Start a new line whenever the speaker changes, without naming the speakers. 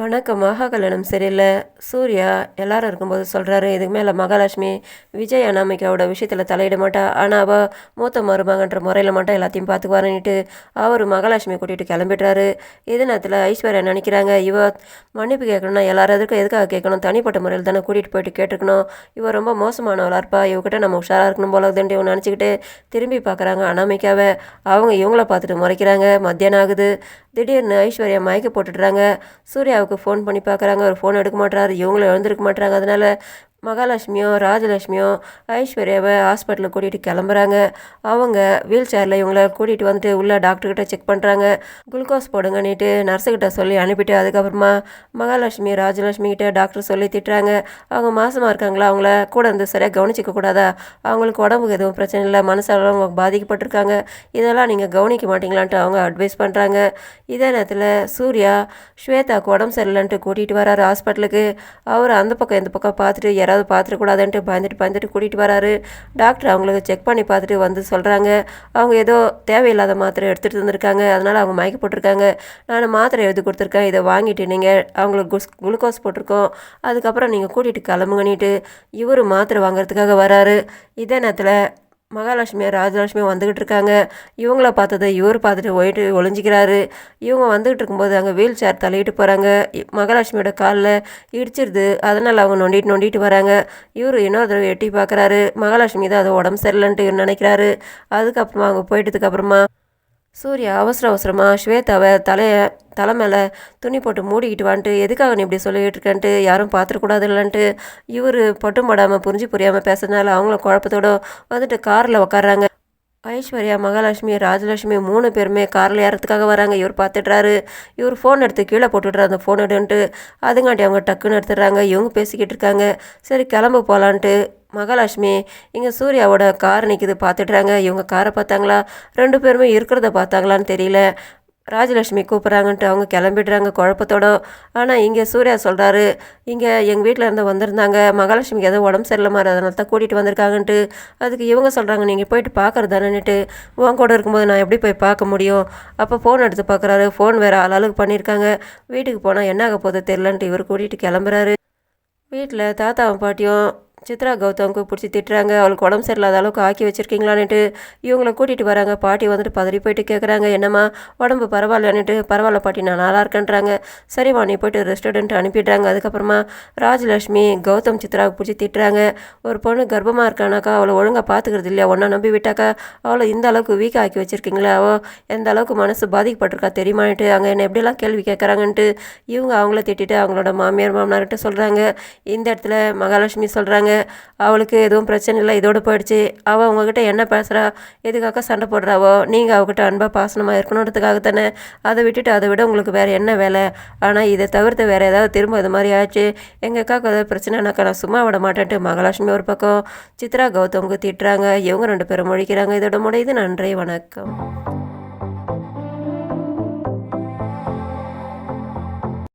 வணக்கம். மகாகல்யாணம் சரியில்லை சூர்யா எல்லாரும் இருக்கும்போது சொல்கிறாரு இதுக்கு மேலே மகாலட்சுமி விஜய் அனாமிகாவோட விஷயத்தில் தலையிட மாட்டா. ஆனால் அவள் மூத்த மருமகன்ற முறையில் மட்டும் எல்லாத்தையும் பார்த்துக்குவாருன்னுட்டு அவர் மகாலட்சுமி கூட்டிகிட்டு கிளம்பிடுறாரு. இதே நேரத்தில் ஐஸ்வர்யா நினைக்கிறாங்க இவ மன்னிப்பு கேட்கணும்னா எல்லாரும் எதுக்கும் எதுக்காக கேட்கணும் தனிப்பட்ட முறையில் தானே கூட்டிகிட்டு போயிட்டு கேட்டுக்கணும். இவ ரொம்ப மோசமானவளா இருப்பா. இவகிட்ட நம்ம உஷாராக இருக்கணும் போல இருக்குதுன்ட்டு இவங்க நினச்சிக்கிட்டு திரும்பி பார்க்குறாங்க அனாமிக்காவை அவங்க இவங்கள பார்த்துட்டு முறைக்கிறாங்க. மத்தியானம் ஆகுது. திடீர்னு ஐஸ்வர்யா மயக்க போட்டுடுறாங்க. சூர்யா சூர்யாவுக்கு ஃபோன் பண்ணி பார்க்குறாங்க. அவர் ஃபோன் எடுக்க மாட்டாரு இவங்களும் எழுந்திருக்க மாட்டாங்க அதனால மகாலட்சுமியும் ராஜலட்சுமியும் ஐஸ்வர்யாவை ஹாஸ்பிட்டலுக்கு கூட்டிகிட்டு கிளம்புறாங்க. அவங்க வீல் சேரில் இவங்கள கூட்டிகிட்டு வந்துட்டு உள்ள டாக்டர்கிட்ட செக் பண்ணுறாங்க குளுக்கோஸ் போடுங்கன்னுட்டு நர்ஸுக்கிட்ட சொல்லி அனுப்பிட்டு அதுக்கப்புறமா மகாலட்சுமி ராஜலட்சுமி கிட்ட டாக்டர் சொல்லி திட்டுறாங்க. அவங்க மாசமாக இருக்காங்களா? அவங்கள கூட இருந்து சரியாக கவனிச்சிக்க கூடாதா? அவங்களுக்கு உடம்புக்கு எதுவும் பிரச்சனை இல்லை. மனசால அவங்க பாதிக்கப்பட்டிருக்காங்க. இதெல்லாம் நீங்கள் கவனிக்க மாட்டீங்களான்ட்டு அவங்க அட்வைஸ் பண்ணுறாங்க இதே நேரத்தில் சூர்யா ஸ்வேதாவுக்கு உடம்பு சரியில்லைன்ட்டு கூட்டிகிட்டு வராரு ஹாஸ்பிட்டலுக்கு. அவர் அந்த பக்கம் இந்த பக்கம் பார்த்துட்டு யாராவது பார்த்துடக்கூடாதுன்ட்டு பயந்துட்டு பயந்துட்டு கூட்டிகிட்டு வராரு. டாக்டர் அவங்களுக்கு செக் பண்ணி பார்த்துட்டு வந்து சொல்கிறாங்க அவங்க ஏதோ தேவையில்லாத மாத்திரை எடுத்துகிட்டு வந்திருக்காங்க. அதனால் அவங்க மயக்க போட்டிருக்காங்க. நான் மாத்திரை எழுதி கொடுத்துருக்கேன். இதை வாங்கிட்டு நீங்கள் அவங்களுக்கு குஸ் குளுக்கோஸ் போட்டிருக்கோம். அதுக்கப்புறம் நீங்கள் கூட்டிகிட்டு கிளம்புங்கன்னிட்டு இவர் மாத்திரை வாங்குறதுக்காக வராரு. இதே நேரத்தில் மகாலட்சுமி ராஜலட்சுமி வந்துக்கிட்டு இருக்காங்க. இவங்கள பார்த்ததை இவர் பார்த்துட்டு ஒயிட்டு ஒளிஞ்சிக்கிறாரு. இவங்க வந்துக்கிட்டு இருக்கும்போது அங்கே வீல் சேர் தள்ளிட்டு போகிறாங்க மகாலட்சுமியோட காலில் இடிச்சிருது. அதனால் அவங்க நொண்டிட்டு நொண்டிட்டு வராங்க. இவர் இன்னொரு தடவை எட்டி பார்க்குறாரு. மகாலட்சுமி தான் அது உடம்பு சரியில்லைன்ட்டு இவர் நினைக்கிறாரு. அதுக்கப்புறமா அவங்க போயிட்டதுக்கப்புறமா சூர்யா அவசர அவசரமாக ஸ்வேதாவை தலையை தலை மேலே துணி போட்டு மூடிக்கிட்டு வந்துட்டு எதுக்காக நீ இப்படி சொல்லிக்கிட்டு இருக்கேன்ட்டு? யாரும் பார்த்துடக்கூடாது இல்லைன்ட்டு இவர் பட்டும் படாமல் புரிஞ்சு புரியாமல் பேசுறதுனால அவங்கள குழப்பத்தோட வந்துட்டு காரில் உட்காடுறாங்க ஐஸ்வர்யா மகாலட்சுமி ராஜலட்சுமி மூணு பேருமே காரில் ஏறத்துக்காக வராங்க. இவர் பார்த்துட்றாரு இவர் ஃபோன் எடுத்து கீழே போட்டுடுறாரு. அந்த ஃபோன் எடுன்ட்டு அதுங்காட்டி அவங்க டக்குன்னு எடுத்துடுறாங்க. இவங்க பேசிக்கிட்டு இருக்காங்க. சரி கிளம்ப போகலான்ட்டு மகாலட்சுமி இங்கே சூர்யாவோட கார் நிற்கிது பார்த்துட்றாங்க இவங்க காரை பார்த்தாங்களா? ரெண்டு பேருமே இருக்கிறத பார்த்தாங்களான்னு தெரியல. ராஜலட்சுமி கூப்பிட்றாங்கன்ட்டு அவங்க கிளம்பிடுறாங்க குழப்பத்தோட. ஆனால் இங்கே சூர்யா சொல்கிறாரு இங்கே எங்கள் வீட்டில் இருந்து வந்திருந்தாங்க. மகாலட்சுமிக்கு ஏதோ உடம்பு சரியில்லை மாதிரி அதனால தான் கூட்டிகிட்டு வந்திருக்காங்கன்ட்டு. அதுக்கு இவங்க சொல்கிறாங்க நீங்கள் போயிட்டு பார்க்குறதானேன்னுட்டு உன் கூட இருக்கும்போது நான் எப்படி போய் பார்க்க முடியும்? அப்போ ஃபோன் எடுத்து பார்க்குறாரு ஃபோன் வேறு ஆளாளுக்கு பண்ணியிருக்காங்க. வீட்டுக்கு போனால் என்ன ஆக போதோ தெரிலன்ட்டு இவர் கூட்டிகிட்டு கிளம்புறாரு. வீட்டில் தாத்தாவும் பாட்டியும் சித்ரா கௌதமுக்கு பிடிச்சி திட்டுறாங்க. அவளுக்கு உடம்பு சரியில்லாத அளவுக்கு ஆக்கி வச்சுருக்கீங்களான்ட்டு இவங்கள கூட்டிகிட்டு வராங்க. பாட்டி வந்துட்டு பதறி போயிட்டு கேட்குறாங்க என்னம்மா உடம்பு பரவாயில்லன்னுட்டு பரவாயில்ல பாட்டி நான் நல்லா இருக்கேன்றாங்க. சரிம்மா நீ போயிட்டு ரெஸ்டாரண்ட் அனுப்பிடுறாங்க. அதுக்கப்புறமா ராஜலட்சுமி கௌதம் சித்ராவுக்கு பிடிச்சி திட்டுறாங்க. ஒரு பொண்ணு கர்ப்பமாக இருக்கானாக்கா அவளை ஒழுங்காக பார்த்துக்கிறது இல்லையா? ஒன்றா நம்பி விட்டாக்கா அவளை இந்த அளவுக்கு வீக் ஆக்கி வச்சிருக்கீங்களா? அவள் எந்த அளவுக்கு மனசு பாதிக்கப்பட்டிருக்கா தெரியுமான்ட்டு அங்கே என்ன எப்படிலாம் கேள்வி கேட்குறாங்கன்ட்டு இவங்க அவங்கள திட்டிட்டு அவங்களோட மாமியார் மாமனார்கிட்ட சொல்கிறாங்க இந்த இடத்துல மகாலட்சுமி சொல்கிறாங்க அவளுக்கு எதுவும் பிரச்சனை இல்லை இதோடு போயிடுச்சு. அவள் உங்ககிட்ட என்ன பேசுகிறா எதுக்காக சண்டை போடுறாவோ? நீங்கள் அவகிட்ட அன்பாக பாசனமாக இருக்கணுன்றதுக்காக தானே. அதை விட்டுட்டு அதை விட உங்களுக்கு வேறு என்ன வேலை? ஆனால் இதை தவிர்த்து வேறு ஏதாவது திரும்ப இது மாதிரி ஆச்சு எங்கள் அக்காவுக்கு ஏதாவது பிரச்சனைனாக்கா நான் சும்மா விட மாட்டேன்ட்டு மகாலட்சுமி ஒரு பக்கம். சித்ரா கௌதமுக்கு திட்டுறாங்க. இவங்க ரெண்டு பேரும் முழிக்கிறாங்க. இதோட முடியுது. நன்றி வணக்கம்.